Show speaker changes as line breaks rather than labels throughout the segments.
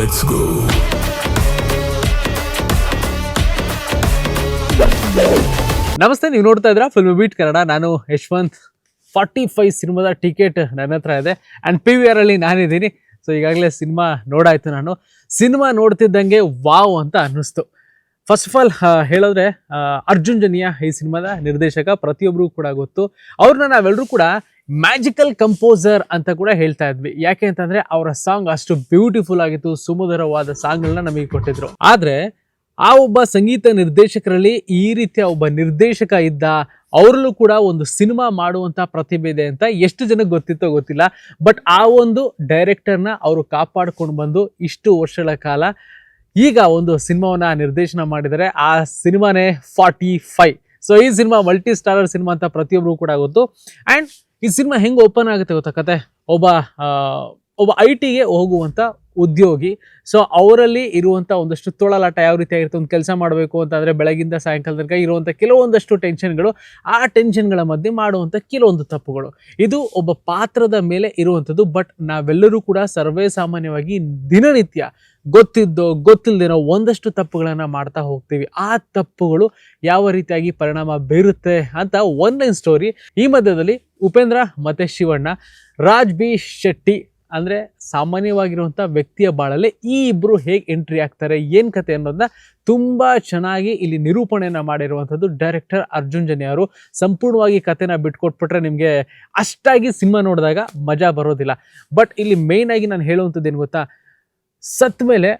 let's go.
ನಮಸ್ತೆ, ನೀವು ನೋಡ್ತಾ ಇದ್ದೀರಾ ಫಿಲ್ಮ್ ಬೀಟ್ ಕನ್ನಡ ನಾನು ಯಶವಂತ್. ಫಾರ್ಟಿ ಫೈವ್ ಸಿನಿಮಾದ ಟಿಕೆಟ್ ನನ್ನ ಹತ್ರ ಇದೆ. ಆ್ಯಂಡ್ ಪಿ ವಿ ಆರಲ್ಲಿ ನಾನಿದ್ದೀನಿ. ಸೊ ಈಗಾಗಲೇ ಸಿನಿಮಾ ನೋಡಾಯ್ತು ನಾನು. ಸಿನಿಮಾ ನೋಡ್ತಿದ್ದಂಗೆ ವಾವ್ ಅಂತ ಅನ್ನಿಸ್ತು. ಫಸ್ಟ್ ಆಫ್ ಆಲ್ ಹೇಳಿದ್ರೆ ಅರ್ಜುನ್ ಜನಿಯಾ ಈ ಸಿನಿಮಾದ ನಿರ್ದೇಶಕ ಪ್ರತಿಯೊಬ್ಬರಿಗೂ ಕೂಡ ಗೊತ್ತು. ಅವ್ರನ್ನ ನಾವೆಲ್ಲರೂ ಕೂಡ ಮ್ಯಾಜಿಕಲ್ ಕಂಪೋಸರ್ ಅಂತ ಕೂಡ ಹೇಳ್ತಾ ಇದ್ವಿ. ಯಾಕೆ ಅಂತಂದ್ರೆ ಅವರ ಸಾಂಗ್ ಅಷ್ಟು ಬ್ಯೂಟಿಫುಲ್ ಆಗಿತ್ತು, ಸುಮಧುರವಾದ ಸಾಂಗ್ಗಳನ್ನ ನಮಗೆ ಕೊಟ್ಟಿದ್ರು. ಆದ್ರೆ ಆ ಒಬ್ಬ ಸಂಗೀತ ನಿರ್ದೇಶಕರಲ್ಲಿ ಈ ರೀತಿಯ ಒಬ್ಬ ನಿರ್ದೇಶಕ ಇದ್ದ ಅವರಲ್ಲೂ ಕೂಡ ಒಂದು ಸಿನಿಮಾ ಮಾಡುವಂತ ಪ್ರತಿಭೆ ಇದೆ ಅಂತ ಎಷ್ಟು ಜನಕ್ಕೆ ಗೊತ್ತಿತ್ತೋ ಗೊತ್ತಿಲ್ಲ. ಬಟ್ ಆ ಒಂದು ಡೈರೆಕ್ಟರ್ನ ಅವರು ಕಾಪಾಡ್ಕೊಂಡು ಬಂದು ಇಷ್ಟು ವರ್ಷಗಳ ಕಾಲ ಈಗ ಒಂದು ಸಿನಿಮಾವನ್ನ ನಿರ್ದೇಶನ ಮಾಡಿದರೆ ಆ ಸಿನಿಮಾನೇ ಫಾರ್ಟಿ ಫೈವ್ ಸೊ ಈ ಸಿನಿಮಾ ಮಲ್ಟಿ ಸ್ಟಾರರ್ ಸಿನಿಮಾ ಅಂತ ಪ್ರತಿಯೊಬ್ಬರು ಕೂಡ ಗೊತ್ತು. ಆ್ಯಂಡ್ ಈ ಸಿನಿಮಾ ಹೆಂಗೆ ಓಪನ್ ಆಗುತ್ತೆ ಗೊತ್ತಾ ಕತೆ? ಒಬ್ಬ ಒಬ್ಬ ಐ ಟಿಗೆ ಹೋಗುವಂಥ ಉದ್ಯೋಗಿ. ಸೊ ಅವರಲ್ಲಿ ಇರುವಂಥ ಒಂದಷ್ಟು ತೊಳಲಾಟ ಯಾವ ರೀತಿ ಆಗಿರುತ್ತೆ ಒಂದು ಕೆಲಸ ಮಾಡಬೇಕು ಅಂತಂದರೆ ಬೆಳಗಿಂದ ಸಾಯಂಕಾಲ ತನಕ ಇರುವಂಥ ಕೆಲವೊಂದಷ್ಟು ಟೆನ್ಷನ್ಗಳು, ಆ ಟೆನ್ಷನ್ಗಳ ಮಧ್ಯೆ ಮಾಡುವಂಥ ಕೆಲವೊಂದು ತಪ್ಪುಗಳು. ಇದು ಒಬ್ಬ ಪಾತ್ರದ ಮೇಲೆ ಇರುವಂಥದ್ದು ಬಟ್ ನಾವೆಲ್ಲರೂ ಕೂಡ ಸರ್ವೇ ಸಾಮಾನ್ಯವಾಗಿ ದಿನನಿತ್ಯ ಗೊತ್ತಿದ್ದೋ ಗೊತ್ತಿಲ್ಲದೇನೋ ಒಂದಷ್ಟು ತಪ್ಪುಗಳನ್ನು ಮಾಡ್ತಾ ಹೋಗ್ತೀವಿ. ಆ ತಪ್ಪುಗಳು ಯಾವ ರೀತಿಯಾಗಿ ಪರಿಣಾಮ ಬೀರುತ್ತೆ ಅಂತ ಒನ್ಲೈನ್ ಸ್ಟೋರಿ ಈ ಮಧ್ಯದಲ್ಲಿ ಉಪೇಂದ್ರ ಮತ್ತೆ ಶಿವಣ್ಣ, ರಾಜ್ ಬಿ ಶೆಟ್ಟಿ ಅಂದರೆ ಸಾಮಾನ್ಯವಾಗಿರುವಂಥ ವ್ಯಕ್ತಿಯ ಬಾಳಲ್ಲಿ ಈ ಇಬ್ಬರು ಹೇಗೆ ಎಂಟ್ರಿ ಆಗ್ತಾರೆ, ಏನು ಕತೆ ಅನ್ನೋದನ್ನ ತುಂಬ ಚೆನ್ನಾಗಿ ಇಲ್ಲಿ ನಿರೂಪಣೆಯನ್ನು ಮಾಡಿರುವಂಥದ್ದು ಡೈರೆಕ್ಟರ್ ಅರ್ಜುನ್ ಜನಿ ಅವರು. ಸಂಪೂರ್ಣವಾಗಿ ಕತೆನ ಬಿಟ್ಕೊಟ್ಬಿಟ್ರೆ ನಿಮಗೆ ಅಷ್ಟಾಗಿ ಸಿನಿಮಾ ನೋಡಿದಾಗ ಮಜಾ ಬರೋದಿಲ್ಲ. ಬಟ್ ಇಲ್ಲಿ ಮೇಯ್ನಾಗಿ ನಾನು ಹೇಳುವಂಥದ್ದು ಏನು ಗೊತ್ತಾ? ಸತ್ ಮೇಲೆ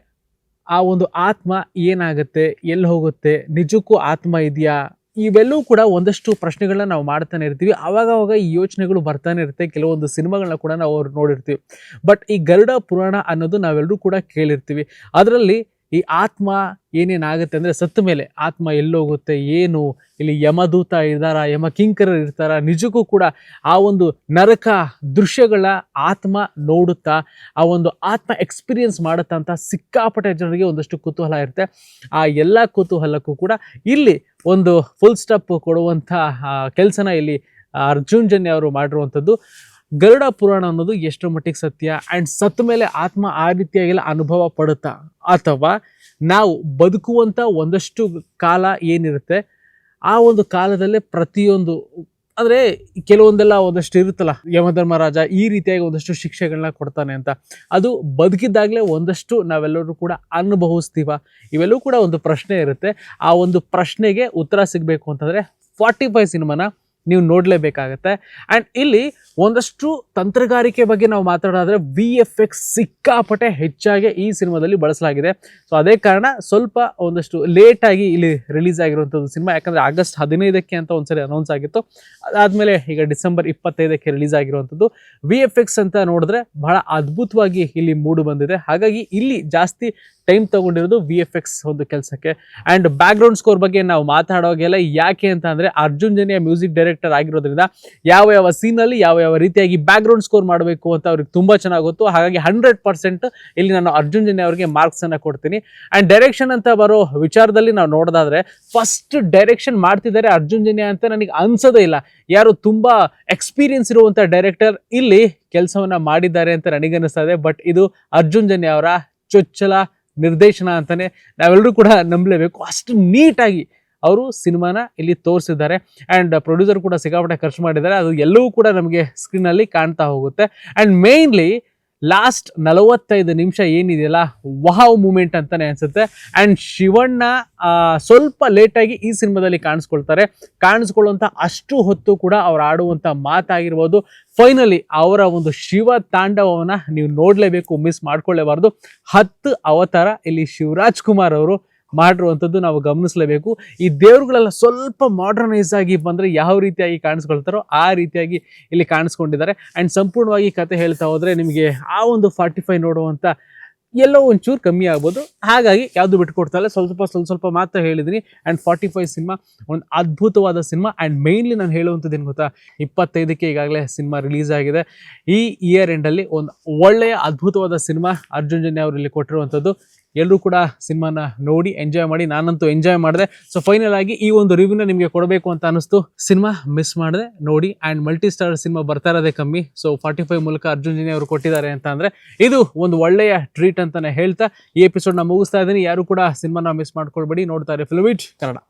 ಆ ಒಂದು ಆತ್ಮ ಏನಾಗುತ್ತೆ ಎಲ್ಲಿ ಹೋಗುತ್ತೆ, ನಿಜಕ್ಕೂ ಆತ್ಮ ಇದೆಯಾ? ಇವೆಲ್ಲವೂ ಕೂಡ ಒಂದಷ್ಟು ಪ್ರಶ್ನೆಗಳನ್ನ ನಾವು ಮಾಡ್ತಾನೆ ಇರ್ತೀವಿ. ಅವಾಗ ಅವಾಗ ಈ ಯೋಚನೆಗಳು ಬರ್ತಾನೆ ಇರುತ್ತೆ. ಕೆಲವೊಂದು ಸಿನಿಮಾಗಳನ್ನ ಕೂಡ ನಾವು ನೋಡಿರ್ತೀವಿ. ಬಟ್ ಈ ಗರುಡ ಪುರಾಣ ಅನ್ನೋದು ನಾವೆಲ್ಲರೂ ಕೂಡ ಕೇಳಿರ್ತೀವಿ. ಅದರಲ್ಲಿ ಈ ಆತ್ಮ ಏನೇನಾಗುತ್ತೆ ಅಂದರೆ ಸತ್ತ ಮೇಲೆ ಆತ್ಮ ಎಲ್ಲೋಗುತ್ತೆ ಏನು, ಇಲ್ಲಿ ಯಮದೂತ ಇದ್ದಾರ ಯಮ ಕಿಂಕರರು ಇರ್ತಾರ, ನಿಜಕ್ಕೂ ಕೂಡ ಆ ಒಂದು ನರಕ ದೃಶ್ಯಗಳ ಆತ್ಮ ನೋಡುತ್ತಾ, ಆ ಒಂದು ಆತ್ಮ ಎಕ್ಸ್ಪೀರಿಯನ್ಸ್ ಮಾಡುತ್ತಾ ಅಂತ ಸಿಕ್ಕಾಪಟ್ಟೆ ಜನರಿಗೆ ಒಂದಷ್ಟು ಕುತೂಹಲ ಇರುತ್ತೆ. ಆ ಎಲ್ಲ ಕುತೂಹಲಕ್ಕೂ ಕೂಡ ಇಲ್ಲಿ ಒಂದು ಫುಲ್ ಸ್ಟಾಪ್ ಕೊಡುವಂಥ ಕೆಲಸನ ಇಲ್ಲಿ ಅರ್ಜುನ್ ಜನ್ಯ ಅವರು ಮಾಡಿರುವಂಥದ್ದು. ಗರುಡ ಪುರಾಣ ಅನ್ನೋದು ಎಷ್ಟರ ಮಟ್ಟಿಗೆ ಸತ್ಯ? ಆ್ಯಂಡ್ ಸತ್ತ ಮೇಲೆ ಆತ್ಮ ಆ ರೀತಿಯಾಗೆಲ್ಲ ಅನುಭವ ಪಡುತ್ತಾ? ಅಥವಾ ನಾವು ಬದುಕುವಂಥ ಒಂದಷ್ಟು ಕಾಲ ಏನಿರುತ್ತೆ? ಆ ಒಂದು ಕಾಲದಲ್ಲೇ ಪ್ರತಿಯೊಂದು, ಅಂದರೆ ಕೆಲವೊಂದೆಲ್ಲ ಒಂದಷ್ಟು ಇರುತ್ತಲ್ಲ, ಯಮಧರ್ಮರಾಜ ಈ ರೀತಿಯಾಗಿ ಒಂದಷ್ಟು ಶಿಕ್ಷೆಗಳನ್ನ ಕೊಡ್ತಾನೆ ಅಂತ. ಅದು ಬದುಕಿದ್ದಾಗಲೇ ಒಂದಷ್ಟು ನಾವೆಲ್ಲರೂ ಕೂಡ ಅನುಭವಿಸ್ತೀವ. ಇವೆಲ್ಲವೂ ಕೂಡ ಒಂದು ಪ್ರಶ್ನೆ ಇರುತ್ತೆ. ಆ ಒಂದು ಪ್ರಶ್ನೆಗೆ ಉತ್ತರ ಸಿಗಬೇಕು ಅಂತಂದರೆ ಫಾರ್ಟಿ ಫೈವ್ ಸಿನಿಮಾನ ನೀವು ನೋಡಲೇಬೇಕಾಗತ್ತೆ. ಆ್ಯಂಡ್ ಇಲ್ಲಿ ಒಂದಷ್ಟು ತಂತ್ರಗಾರಿಕೆ ಬಗ್ಗೆ ನಾವು ಮಾತಾಡೋದಾದರೆ ವಿ ಎಫ್ ಎಕ್ಸ್ ಸಿಕ್ಕಾಪಟ್ಟೆ ಹೆಚ್ಚಾಗಿ ಈ ಸಿನಿಮಾದಲ್ಲಿ ಬಳಸಲಾಗಿದೆ. ಸೊ ಅದೇ ಕಾರಣ ಸ್ವಲ್ಪ ಒಂದಷ್ಟು ಲೇಟಾಗಿ ಇಲ್ಲಿ ರಿಲೀಸ್ ಆಗಿರುವಂಥದ್ದು ಸಿನಿಮಾ. ಯಾಕಂದರೆ ಆಗಸ್ಟ್ ಹದಿನೈದಕ್ಕೆ ಅಂತ ಒಂದ್ಸರಿ ಅನೌನ್ಸ್ ಆಗಿತ್ತು. ಅದಾದಮೇಲೆ ಈಗ ಡಿಸೆಂಬರ್ ಇಪ್ಪತ್ತೈದಕ್ಕೆ ರಿಲೀಸ್ ಆಗಿರುವಂಥದ್ದು. ವಿ ಎಫ್ ಎಕ್ಸ್ ಅಂತ ನೋಡಿದ್ರೆ ಬಹಳ ಅದ್ಭುತವಾಗಿ ಇಲ್ಲಿ ಮೂಡು ಬಂದಿದೆ. ಹಾಗಾಗಿ ಇಲ್ಲಿ ಜಾಸ್ತಿ ಟೈಮ್ ತಗೊಂಡಿರೋದು ವಿ ಎಫ್ ಎಕ್ಸ್ ಒಂದು ಕೆಲಸಕ್ಕೆ. ಆ್ಯಂಡ್ ಬ್ಯಾಕ್ಗ್ರೌಂಡ್ ಸ್ಕೋರ್ ಬಗ್ಗೆ ನಾವು ಮಾತಾಡೋಗೆಲ್ಲ ಯಾಕೆ ಅಂತ ಅಂದರೆ ಅರ್ಜುನ್ ಜನಿಯ ಮ್ಯೂಸಿಕ್ ಡೈರೆಕ್ಟರ್ ಆಗಿರೋದ್ರಿಂದ ಯಾವ ಯಾವ ಸೀನಲ್ಲಿ ಯಾವ ಯಾವ ರೀತಿಯಾಗಿ ಬ್ಯಾಕ್ಗ್ರೌಂಡ್ ಸ್ಕೋರ್ ಮಾಡಬೇಕು ಅಂತ ಅವ್ರಿಗೆ ತುಂಬ ಚೆನ್ನಾಗಿ ಗೊತ್ತು. ಹಾಗಾಗಿ ಹಂಡ್ರೆಡ್ ಪರ್ಸೆಂಟ್ ಇಲ್ಲಿ ನಾನು ಅರ್ಜುನ್ ಜನಿ ಅವರಿಗೆ ಮಾರ್ಕ್ಸನ್ನು ಕೊಡ್ತೀನಿ. ಆ್ಯಂಡ್ ಡೈರೆಕ್ಷನ್ ಅಂತ ಬರೋ ವಿಚಾರದಲ್ಲಿ ನಾವು ನೋಡೋದಾದ್ರೆ ಫಸ್ಟ್ ಡೈರೆಕ್ಷನ್ ಮಾಡ್ತಿದ್ದಾರೆ ಅರ್ಜುನ್ ಜನಿಯ ಅಂತ ನನಗೆ ಅನ್ಸೋದೇ ಇಲ್ಲ. ಯಾರು ತುಂಬ ಎಕ್ಸ್ಪೀರಿಯನ್ಸ್ ಇರುವಂಥ ಡೈರೆಕ್ಟರ್ ಇಲ್ಲಿ ಕೆಲಸವನ್ನ ಮಾಡಿದ್ದಾರೆ ಅಂತ ನನಗನ್ನಿಸ್ತಾ ಇದೆ. ಬಟ್ ಇದು ಅರ್ಜುನ್ ಜನಿ ಅವರ ಚೊಚ್ಚಲ ನಿರ್ದೇಶನ ಅಂತಲೇ ನಾವೆಲ್ಲರೂ ಕೂಡ ನಂಬಲೇಬೇಕು. ಅಷ್ಟು ನೀಟಾಗಿ ಅವರು ಸಿನಿಮಾನ ಇಲ್ಲಿ ತೋರಿಸಿದ್ದಾರೆ. ಆ್ಯಂಡ್ ಪ್ರೊಡ್ಯೂಸರ್ ಕೂಡ ಸಿಕ್ಕಾಪಟ್ಟೆ ಖರ್ಚು ಮಾಡಿದ್ದಾರೆ. ಅದು ಎಲ್ಲವೂ ಕೂಡ ನಮಗೆ ಸ್ಕ್ರೀನಲ್ಲಿ ಕಾಣ್ತಾ ಹೋಗುತ್ತೆ. ಆ್ಯಂಡ್ ಮೇಯ್ನ್ಲಿ ಲಾಸ್ಟ್ ನಲವತ್ತೈದು ನಿಮಿಷ ಏನಿದೆಯಲ್ಲ ವಹಾವ್ ಮೂಮೆಂಟ್ ಅಂತಾನೆ ಅನ್ಸುತ್ತೆ. ಆ್ಯಂಡ್ ಶಿವಣ್ಣ ಸ್ವಲ್ಪ ಲೇಟಾಗಿ ಈ ಸಿನಿಮಾದಲ್ಲಿ ಕಾಣಿಸ್ಕೊಳ್ತಾರೆ. ಕಾಣಿಸ್ಕೊಳ್ಳುವಂಥ ಅಷ್ಟು ಹೊತ್ತು ಕೂಡ ಅವ್ರು ಆಡುವಂಥ ಮಾತಾಗಿರ್ಬೋದು. ಫೈನಲಿ ಅವರ ಒಂದು ಶಿವ ತಾಂಡವವನ್ನು ನೀವು ನೋಡಲೇಬೇಕು ಮಿಸ್ ಮಾಡ್ಕೊಳ್ಳೇಬಾರ್ದು. ಹತ್ತು ಅವತಾರ ಇಲ್ಲಿ ಶಿವರಾಜ್ ಕುಮಾರ್ ಅವರು ಮಾಡಿರುವಂಥದ್ದು ನಾವು ಗಮನಿಸಲೇಬೇಕು. ಈ ದೇವ್ರುಗಳೆಲ್ಲ ಸ್ವಲ್ಪ ಮಾಡರ್ನೈಸ್ ಆಗಿ ಬಂದರೆ ಯಾವ ರೀತಿಯಾಗಿ ಕಾಣಿಸ್ಕೊಳ್ತಾರೋ ಆ ರೀತಿಯಾಗಿ ಇಲ್ಲಿ ಕಾಣಿಸ್ಕೊಂಡಿದ್ದಾರೆ. ಆ್ಯಂಡ್ ಸಂಪೂರ್ಣವಾಗಿ ಕತೆ ಹೇಳ್ತಾ ಹೋದರೆ ನಿಮಗೆ ಆ ಒಂದು ಫಾರ್ಟಿ ಫೈವ್ ನೋಡುವಂಥ ಎಲ್ಲೋ ಒಂಚೂರು ಕಮ್ಮಿ ಆಗ್ಬೋದು. ಹಾಗಾಗಿ ಯಾವುದು ಬಿಟ್ಕೊಡ್ತಾ ಇಲ್ಲ. ಸ್ವಲ್ಪ ಸ್ವಲ್ಪ ಸ್ವಲ್ಪ ಮಾತ್ರ ಹೇಳಿದ್ದೀನಿ. ಆ್ಯಂಡ್ ಫಾರ್ಟಿ ಫೈವ್ ಸಿನಿಮಾ ಒಂದು ಅದ್ಭುತವಾದ ಸಿನಿಮಾ. ಆ್ಯಂಡ್ ಮೇಯ್ನ್ಲಿ ನಾನು ಹೇಳುವಂಥದ್ದು ಏನು ಗೊತ್ತಾ? ಇಪ್ಪತ್ತೈದಕ್ಕೆ ಈಗಾಗಲೇ ಸಿನಿಮಾ ರಿಲೀಸ್ ಆಗಿದೆ. ಈ ಇಯರ್ ಎಂಡಲ್ಲಿ ಒಂದು ಒಳ್ಳೆಯ ಅದ್ಭುತವಾದ ಸಿನಿಮಾ ಅರ್ಜುನ್ ಜನ್ಯ ಅವರು ಇಲ್ಲಿ ಕೊಟ್ಟಿರುವಂಥದ್ದು. ಎಲ್ಲರೂ ಕೂಡ ಸಿನಿಮಾನ ನೋಡಿ ಎಂಜಾಯ್ ಮಾಡಿ, ನಾನಂತೂ ಎಂಜಾಯ್ ಮಾಡಿದೆ. ಸೊ ಫೈನಲ್ ಆಗಿ ಈ ಒಂದು ರಿವ್ಯೂನ ನಿಮಗೆ ಕೊಡಬೇಕು ಅಂತ ಅನಿಸ್ತು ಸಿನಿಮಾ ಮಿಸ್ ಮಾಡಿದೆ, ನೋಡಿ ಆ್ಯಂಡ್ ಮಲ್ಟಿ ಸ್ಟಾರ್ ಸಿನಿಮಾ ಬರ್ತಾ ಇರೋದೇ ಕಮ್ಮಿ. ಸೊ ಫಾರ್ಟಿ ಫೈವ್ ಮೂಲಕ ಅರ್ಜುನ್ ಜಿನಿ ಅವರು ಕೊಟ್ಟಿದ್ದಾರೆ ಅಂತ ಅಂದರೆ, ಇದು ಒಂದು ಒಳ್ಳೆಯ ಟ್ರೀಟ್ ಅಂತಲೇ ಹೇಳ್ತಾ ಈ ಎಪಿಸೋಡ್ನ ಮುಗಿಸ್ತಾ ಇದ್ದೀನಿ. ಯಾರು ಕೂಡ ಸಿನಿಮಾನ ಮಿಸ್ ಮಾಡ್ಕೊಳ್ಬೇಡಿ ನೋಡ್ತಾರೆ ಫಿಲ್ಮಿಟ್ ಕನ್ನಡ.